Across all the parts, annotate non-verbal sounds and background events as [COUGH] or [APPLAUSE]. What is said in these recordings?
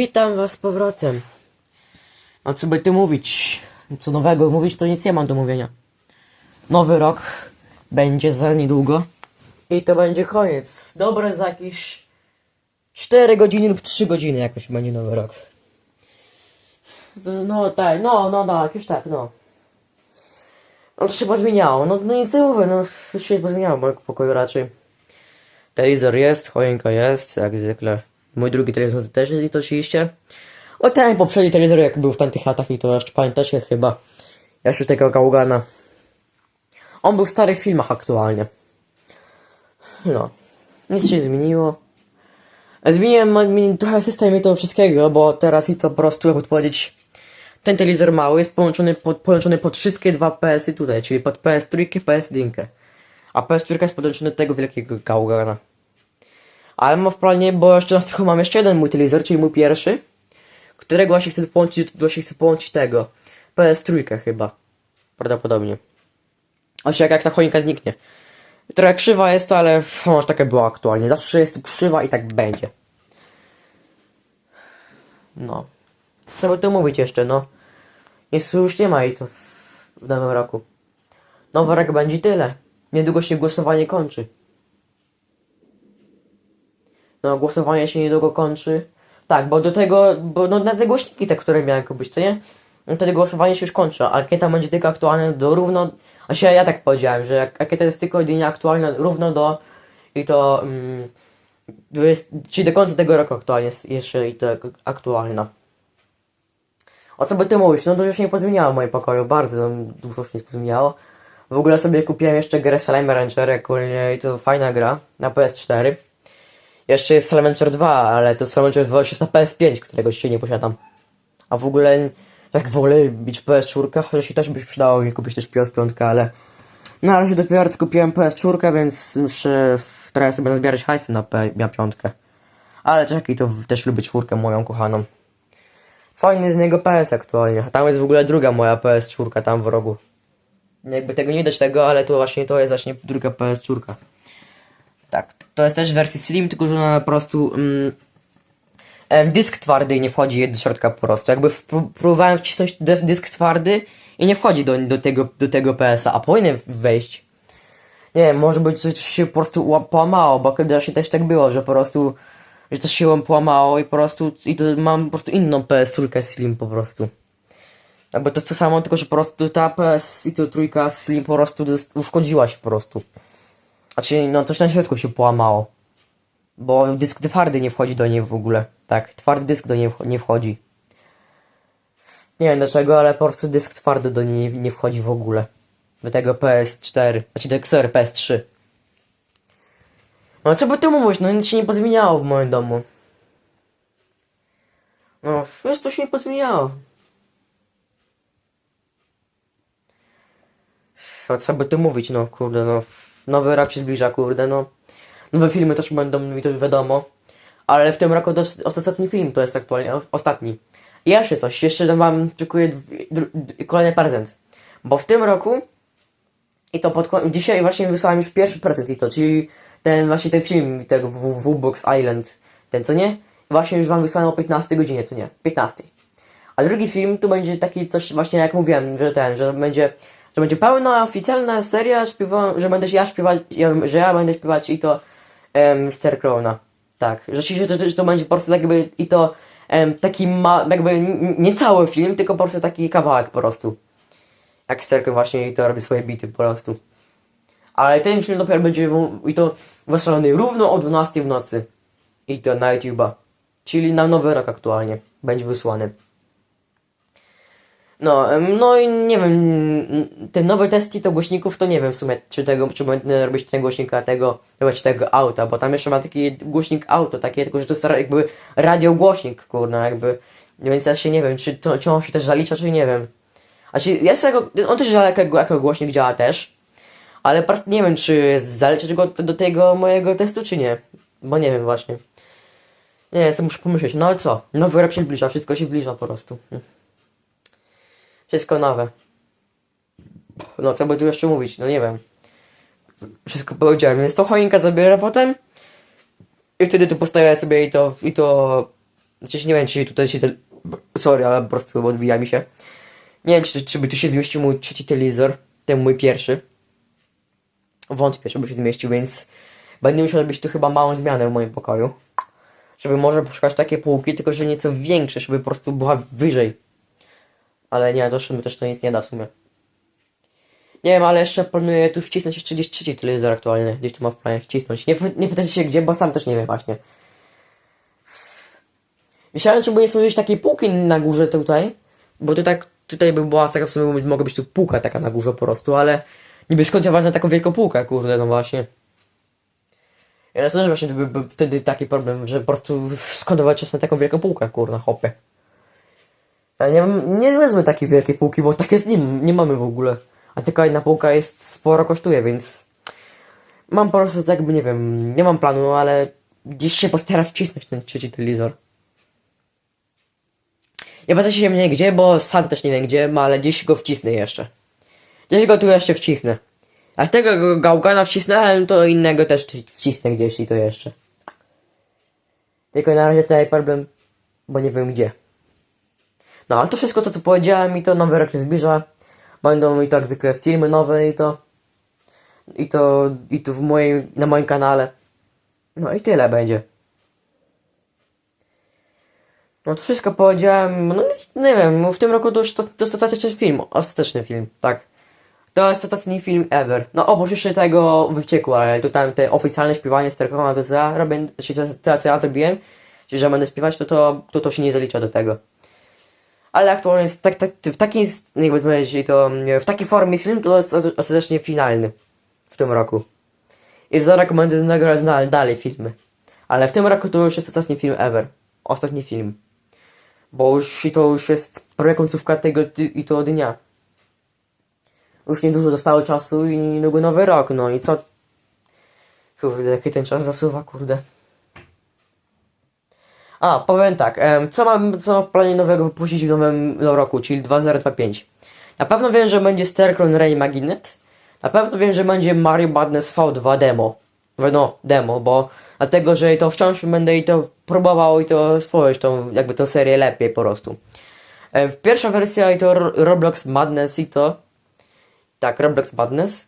Witam was z powrotem. A co by tu mówić? Co nowego mówić, to nic nie mam do mówienia. Nowy rok będzie za niedługo. I to będzie koniec. Dobre za jakieś 4 godziny lub 3 godziny jakoś będzie nowy rok. No tak, no, no, no, jakoś tak, no. No to się pozmieniało, no, no nic nie mówię, no, już się pozmieniało w pokoju raczej. Telewizor jest, choinka jest, jak zwykle. Mój drugi telewizor też jest oczywiście. O ten poprzedni telewizor jak był w tamtych latach i to jeszcze pamiętacie chyba. Jeszcze tego Gałgana. On był w starych filmach aktualnie. No. Nic się nie zmieniło. Zmieniłem mi trochę system i to wszystkiego, bo teraz i to po prostu jakby to powiedzieć ten telewizor mały jest połączony pod, połączony pod wszystkie dwa PS-y tutaj, czyli pod PS3 i PS1. A PS4 jest podłączony do tego wielkiego gałgana. Ale mam w planie, bo jeszcze na strychu mam jeszcze jeden mój telewizor, czyli mój pierwszy, którego właśnie chcę połączyć, właśnie chcę połączyć tego. PS3 chyba. Prawdopodobnie. Właśnie jak, jak ta choinka zniknie. Trochę krzywa jest to, ale może taka była aktualnie. Zawsze jest krzywa i tak będzie. No. Co by tu mówić jeszcze, no. Tu już nie ma i to w nowym roku. Nowy rok będzie tyle. Niedługo się głosowanie kończy. No, głosowanie się niedługo kończy. Tak, bo do tego, bo no na te głośniki te, które miałem kupić, co nie? No wtedy głosowanie się już kończy, a tam będzie tylko aktualne do równo... A się ja tak powiedziałem, że to jest tylko jedynie aktualne równo do... I to... Mm, jest, czyli do końca tego roku aktualnie jest jeszcze i to aktualna. O co by ty mówić? No dużo się nie pozmieniało w moim pokoju, bardzo dużo się nie pozmieniało. W ogóle sobie kupiłem jeszcze grę Slime Rancher, ogólnie i to fajna gra na PS4. Jeszcze jest Slime Rancher 2, ale to Slime Rancher 2 już jest na PS5, którego jeszcze nie posiadam. A w ogóle, jak wolę bić PS4, chociaż i też by się przydało mi kupić też PS5, ale na razie dopiero kupiłem PS4, więc muszę trochę sobie nazbierać hajsy na P5. Ale czekaj, to też lubię czwórkę moją kochaną. Fajny z niego PS aktualnie. Tam jest w ogóle druga moja PS4 tam w rogu. Jakby tego nie widać tego, ale to właśnie to jest właśnie druga PS4. Tak, to jest też w wersji Slim, tylko że ona po prostu mm, e, dysk twardy nie wchodzi do środka po prostu. Jakby próbowałem wcisnąć dys- dysk twardy i nie wchodzi do, do tego, do tego PS-a, a powinien wejść. Nie wiem, może być coś się po prostu ła- połamało, bo kiedyś też tak było, że po prostu, że coś się połamało i po prostu, i to mam po prostu inną PS3 Slim po prostu. Jakby to jest to samo, tylko że po prostu ta PS i to trójka Slim po prostu uszkodziła się po prostu. Znaczy, no coś na środku się połamało. Bo dysk twardy nie wchodzi do niej w ogóle. Tak, twardy dysk do niej nie wchodzi. Nie wiem dlaczego, ale po prostu dysk twardy do niej nie wchodzi w ogóle. Do tego PS4, znaczy do sorry, PS3. No co by tu mówić, no nic się nie pozmieniało w moim domu. No, wiesz, to się nie pozmieniało. A co by tu mówić, no kurde, no. Nowy rok się zbliża, kurde, no. Nowe filmy też będą, mi to wiadomo. Ale w tym roku to ostatni film, to jest aktualnie ostatni. I jeszcze coś, jeszcze wam szykuję kolejny prezent. Bo w tym roku, i to pod dzisiaj właśnie wysłałem już pierwszy prezent i to, czyli ten właśnie ten film, tego w, w Box Island, ten co nie? Właśnie już wam wysłałem o 15 godzinie, co nie? 15. A drugi film to będzie taki coś właśnie jak mówiłem, że ten, że będzie, że będzie pełna oficjalna seria, śpiewa, że będę ja śpiewać, że ja będę śpiewać i to um, Starcrowna. Tak, że, się- że, że, to będzie po prostu tak jakby i to em, taki ma, jakby nie cały film, tylko po prostu taki kawałek po prostu. Jak Starcrow właśnie i to robi swoje bity po prostu. Ale ten film dopiero będzie w, i to wystrzelony równo o 12 w nocy. I to na YouTube'a. Czyli na nowy rok aktualnie będzie wysłany. No, no i nie wiem, te nowe testy to głośników to nie wiem w sumie, czy tego, czy będę robić tego głośnika, tego, robić tego auta, bo tam jeszcze ma taki głośnik auto, takie, tylko że to jest jakby radiogłośnik, kurna, jakby, więc ja się nie wiem, czy to, czy on się też zalicza, czy nie wiem. A czy jest jako, on też działa jako, jako głośnik działa też, ale nie wiem, czy zaliczyć go do tego mojego testu, czy nie, bo nie wiem właśnie. Nie, co muszę pomyśleć, no ale co, nowy rok się zbliża, wszystko się zbliża po prostu. Wszystko nowe. No, co by tu jeszcze mówić? No nie wiem. Wszystko powiedziałem, więc to choinka zabiorę potem. I wtedy tu postawię sobie i to, i to Znaczy nie wiem, czy tutaj się... Sorry, ale po prostu odbija mi się. Nie wiem, czy, czy by tu się zmieścił mój trzeci telewizor, ten mój pierwszy. Wątpię, żeby się zmieścił, więc będę musiał robić tu chyba małą zmianę w moim pokoju. Żeby może poszukać takie półki, tylko że nieco większe, żeby po prostu była wyżej. Ale nie, to mi też to nic nie da w sumie. Nie wiem, ale jeszcze planuję tu wcisnąć jeszcze gdzieś trzeci telewizor aktualny. Gdzieś tu mam w planie wcisnąć. Nie, nie pytajcie się gdzie, bo sam też nie wiem właśnie. Myślałem, czy by nie stworzyć takiej półki na górze tutaj, bo tu tak, tutaj by była taka w sumie, mogła być tu półka taka na górze po prostu, ale niby skąd ja wezmę taką wielką półkę, kurde, no właśnie. Ja też właśnie by był wtedy taki problem, że po prostu skąd czas na taką wielką półkę, kurna, hopie. Ja nie, nie wezmę takiej wielkiej półki, bo takie nie, nie mamy w ogóle. A taka jedna półka jest sporo kosztuje, więc mam po prostu tak jakby, nie wiem, nie mam planu, ale gdzieś się postaram wcisnąć ten trzeci telewizor. Nie pytajcie się mnie gdzie, bo sam też nie wiem gdzie, ale gdzieś go wcisnę jeszcze. Gdzieś go tu jeszcze wcisnę. Jak tego go- gałgana wcisnąłem, to innego też wcisnę gdzieś i to jeszcze. Tylko na razie tutaj problem, bo nie wiem gdzie. No ale to wszystko to co powiedziałem i to nowy rok się zbliża. Będą i tak zwykle filmy nowe i to. I to, i to w mojej, na moim kanale. No i tyle będzie. No to wszystko powiedziałem, no nic, nie wiem, w tym roku to już to, to jest ostateczny film, ostateczny film, tak. To jest ostatni film ever. No oprócz jeszcze tego wycieku, ale tutaj te oficjalne śpiewanie Sterkona, to co ja robię, czyli to, to co ja zrobiłem, czyli że będę śpiewać, to to, to, to się nie zalicza do tego. Ale aktualnie jest tak, tak, w takiej, jakby powiedzieć, to w takiej formie film to jest ostatecznie finalny w tym roku. I za rok będę nagrać dalej, filmy. Ale w tym roku to już jest ostatni film ever. Ostatni film. Bo już i to już jest prawie końcówka tego i to dnia. Już niedużo zostało czasu i niedługo nowy rok, no i co? Kurde, jaki ten czas zasuwa, kurde. A, powiem tak, co mam, co w planie nowego wypuścić w nowym roku, czyli 2025. Na pewno wiem, że będzie Starcron Ray Maginet. Na pewno wiem, że będzie Mario Madness V2 demo. No, demo, bo dlatego, że to wciąż będę i to próbował i to stworzyć tą, jakby tę serię lepiej po prostu. Pierwsza wersja i to Ro- Roblox Madness i to tak, Roblox Madness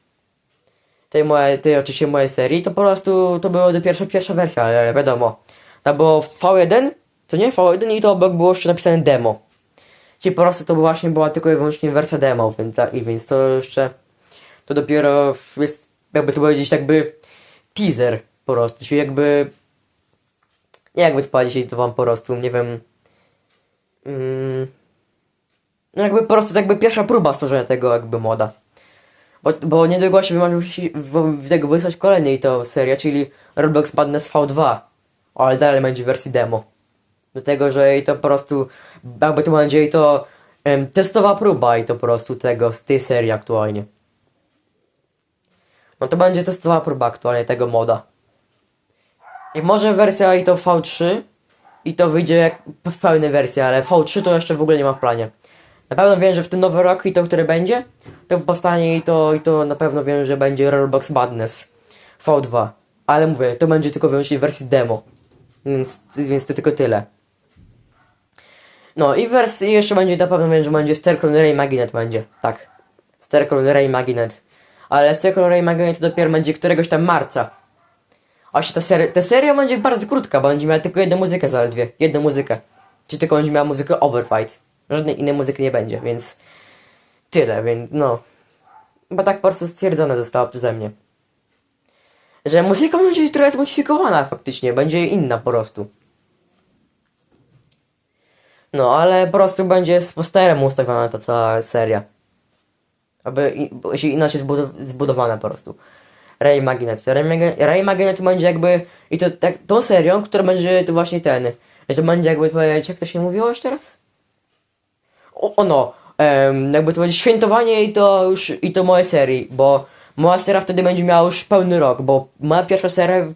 tej mojej, tej oczywiście mojej serii, to po prostu to była pierwsza, pierwsza wersja, ale wiadomo. To było V1, to nie V1 i to obok było jeszcze napisane demo. Czyli po prostu to właśnie była tylko i wyłącznie wersja demo, więc, i więc to jeszcze, to dopiero jest, jakby to powiedzieć, jakby teaser po prostu, czyli jakby, nie jakby to powiedzieć, to wam po prostu, nie wiem, mm, no jakby po prostu jakby pierwsza próba stworzenia tego jakby moda. Bo, bo niedługo się wymarzy tego wysłać kolejnej to seria, czyli Roblox Madness V2. Ale dalej będzie w wersji demo. Do tego, że i to po prostu, jakby to będzie i to em, testowa próba i to po prostu tego, z tej serii aktualnie. No to będzie testowa próba aktualnie tego moda. I może wersja i to V3 i to wyjdzie jak w pełnej wersji, ale V3 to jeszcze w ogóle nie ma w planie. Na pewno wiem, że w ten nowy rok i to, który będzie, to powstanie i to, i to na pewno wiem, że będzie Roblox Madness V2. Ale mówię, to będzie tylko wyłącznie w wersji demo. Więc, więc to tylko tyle. No i wersji jeszcze będzie, na pewno że będzie Starcron Ray Maginet będzie. Tak. Starcron Ray Maginet. Ale Starcron Ray Maginet to dopiero będzie któregoś tam marca. A się ta seria, ta seria będzie bardzo krótka, bo będzie miała tylko jedną muzykę zaledwie. Jedną muzykę. Czy tylko będzie miała muzykę Overfight. Żadnej innej muzyki nie będzie, więc tyle, więc no. Bo tak po prostu stwierdzone zostało przeze mnie. Że muzyka będzie trochę zmodyfikowana faktycznie, będzie inna po prostu. No, ale po prostu będzie z posterem ustawiona ta cała seria. Aby się inaczej zbudow- zbudowana po prostu. Ray Magnet. Ray, Mag- Magnet będzie jakby i to tak, tą serią, która będzie to właśnie ten. Że to będzie jakby powiedzieć, jak to się mówiło już teraz? O, ono, em, jakby to będzie świętowanie i to już, i to mojej serii, bo moja seria wtedy będzie miała już pełny rok, bo moja pierwsza seria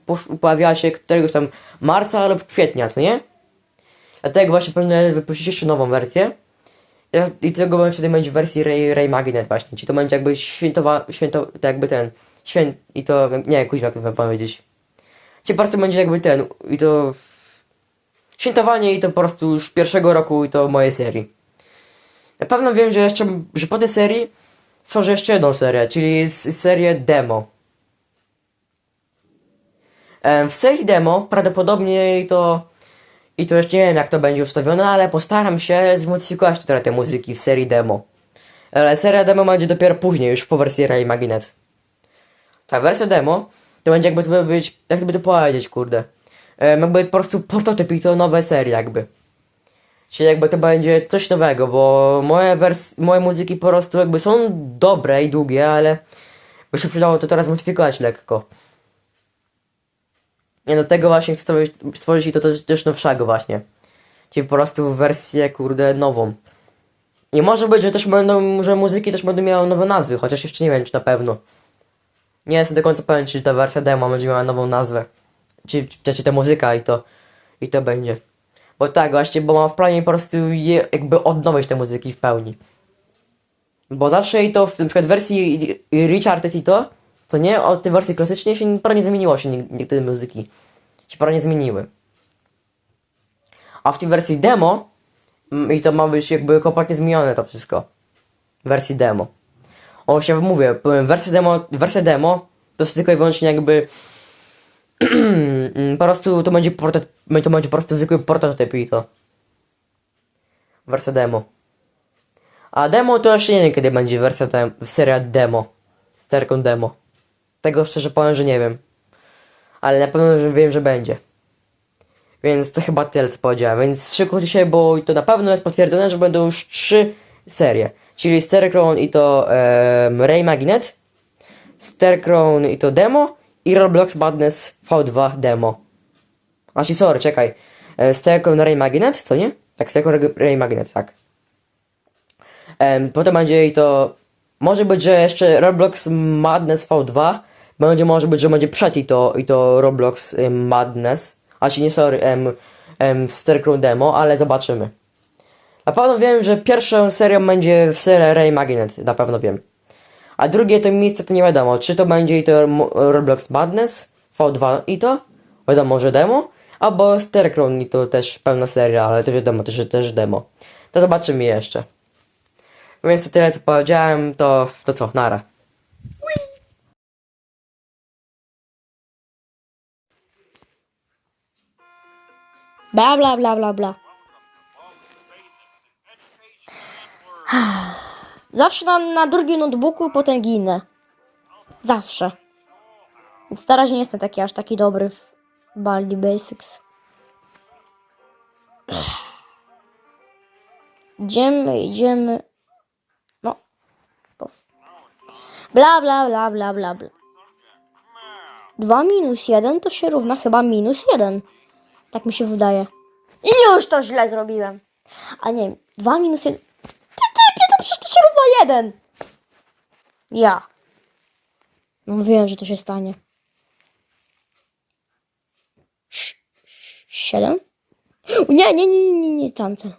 pojawiła się któregoś tam marca lub kwietnia, co nie? Dlatego właśnie planuję wypuścić jeszcze nową wersję. I tego wtedy będzie w wersji Ray, Ray Magnet właśnie, czyli to będzie jakby świętowa, święto, tak jakby ten, święt, i to, nie, kuźwa, jak to powiedzieć. Czyli bardzo będzie jakby ten, i to, świętowanie i to po prostu już pierwszego roku i to mojej serii. Na pewno wiem, że jeszcze, że po tej serii stworzę jeszcze jedną serię, czyli serię demo. Em, W serii demo prawdopodobnie to i to jeszcze nie wiem jak to będzie ustawione, ale postaram się zmodyfikować trochę te muzyki w serii demo. Ale seria demo będzie dopiero później, już po wersji Ray Magnet. Ta wersja demo to będzie jakby to być, jakby to powiedzieć, kurde. Jakby po prostu prototyp i to nowe serie jakby. Czyli jakby to będzie coś nowego, bo moje wers moje muzyki po prostu jakby są dobre i długie, ale by się przydało to teraz modyfikować lekko. Nie, dlatego właśnie chcę stworzyć, stworzyć i to też, też nowszego właśnie. Czyli po prostu wersję, kurde, nową. I może być, że też będą, że muzyki też będą miały nowe nazwy, chociaż jeszcze nie wiem, czy na pewno. Nie jestem do końca pewien, czy ta wersja demo będzie miała nową nazwę. Czy, czy, czy ta muzyka i to, i to będzie. Bo tak, właśnie, bo mam w planie po prostu je, jakby odnowić te muzyki w pełni. Bo zawsze i to w przykład wersji Richard i to, co nie, od tej wersji klasycznej się prawie nie zmieniło się nie- niektóre muzyki. Się prawie nie zmieniły. A w tej wersji demo mm, i to ma być jakby kompletnie zmienione to wszystko. W wersji demo. O, się mówię, wersja demo, wersja demo to jest tylko i wyłącznie jakby [CLEARS THROAT] po prostu to będzie prototyp, to będzie po prostu zwykły prototyp i to. Wersja demo. A demo to jeszcze nie wiem kiedy będzie wersja dem seria demo. Sterką demo. Tego szczerze powiem, że nie wiem. Ale na pewno że wiem, że będzie. Więc to chyba tyle co powiedziałem. Więc szykujcie się, bo to na pewno jest potwierdzone, że będą już trzy serie. Czyli Starcrown i to em, Ray Magnet. Starcrown i to demo i Roblox Madness V2 demo. Znaczy, sorry, czekaj. E, Starcrown Ray Magnet, co nie? Tak, Starcrown Ray Magnet, tak. Em, potem będzie i to... Może być, że jeszcze Roblox Madness V2 będzie, może być, że będzie przed i to, i to Roblox Madness. A czy nie, sorry, em, em, demo, ale zobaczymy. Na pewno wiem, że pierwszą serią będzie seria Magnet, na pewno wiem. A drugie to miejsce to nie wiadomo, czy to będzie i to Roblox Madness, V2 i to, wiadomo, że demo, albo Starcrown i to też pełna seria, ale to wiadomo, to, że też demo. To zobaczymy jeszcze. Więc to tyle co powiedziałem, to, to co, nara. Bla bla bla bla bla. Zawsze na, na drugim notebooku, potem ginę. Zawsze. Więc na razie nie jestem taki aż taki dobry w Baldi Basics. Idziemy, idziemy. No. Bla bla bla bla bla bla. 2 minus 1 to się równa chyba minus 1. Tak mi się wydaje. I już to źle zrobiłem. A nie, 2 minus 1. Ty, typie, to przecież 1. Ja. No wiem, że to się stanie. 7? Nie, nie, nie, nie, nie, tamten.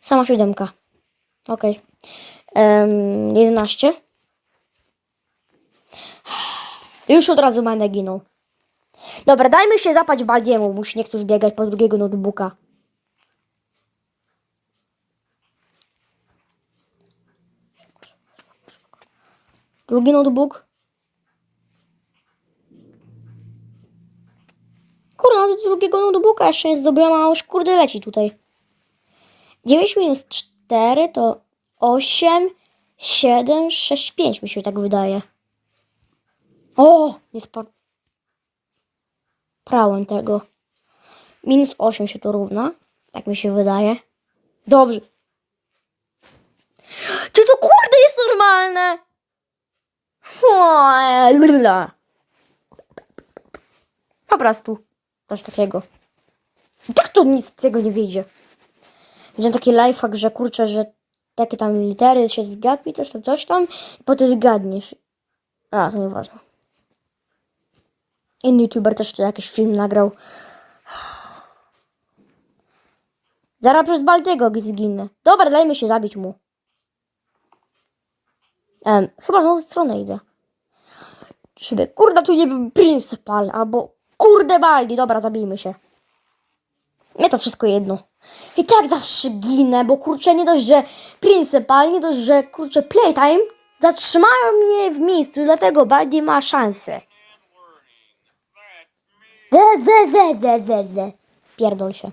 Sama siódemka. Okej. Okay. 11. Już od razu będę ginął. Dobra, dajmy się zapać Baldiemu, bo już nie chcę już biegać po drugiego notebooka. Drugi notebook. Kurwa, z drugiego notebooka jeszcze nie zdobyłam, a już kurde leci tutaj. 9 minus 4 to 8, 7, 6, 5 mi się tak wydaje. O, nie spadł. Tego. Minus 8 się to równa. Tak mi się wydaje. Dobrze. Czy to kurde jest normalne? Po prostu. Coś takiego. I tak to nic z tego nie wyjdzie. Będzie taki lifehack, że kurczę, że takie tam litery się zgapi, coś tam, coś tam, i potem zgadniesz. A, to nieważne. Inny youtuber też jakiś film nagrał. Zaraz przez Baltiego zginę. Dobra, dajmy się zabić mu. Em, chyba w tą stronę idę. Żeby, kurde, tu nie był Principal, albo kurde Baldi. Dobra, zabijmy się. Mnie to wszystko jedno. I tak zawsze ginę, bo kurczę, nie dość, że Principal, nie dość, że kurczę Playtime zatrzymają mnie w miejscu, dlatego Baldi ma szansę. Ze, ze, ze, ze, ze, ze. Pierdol się.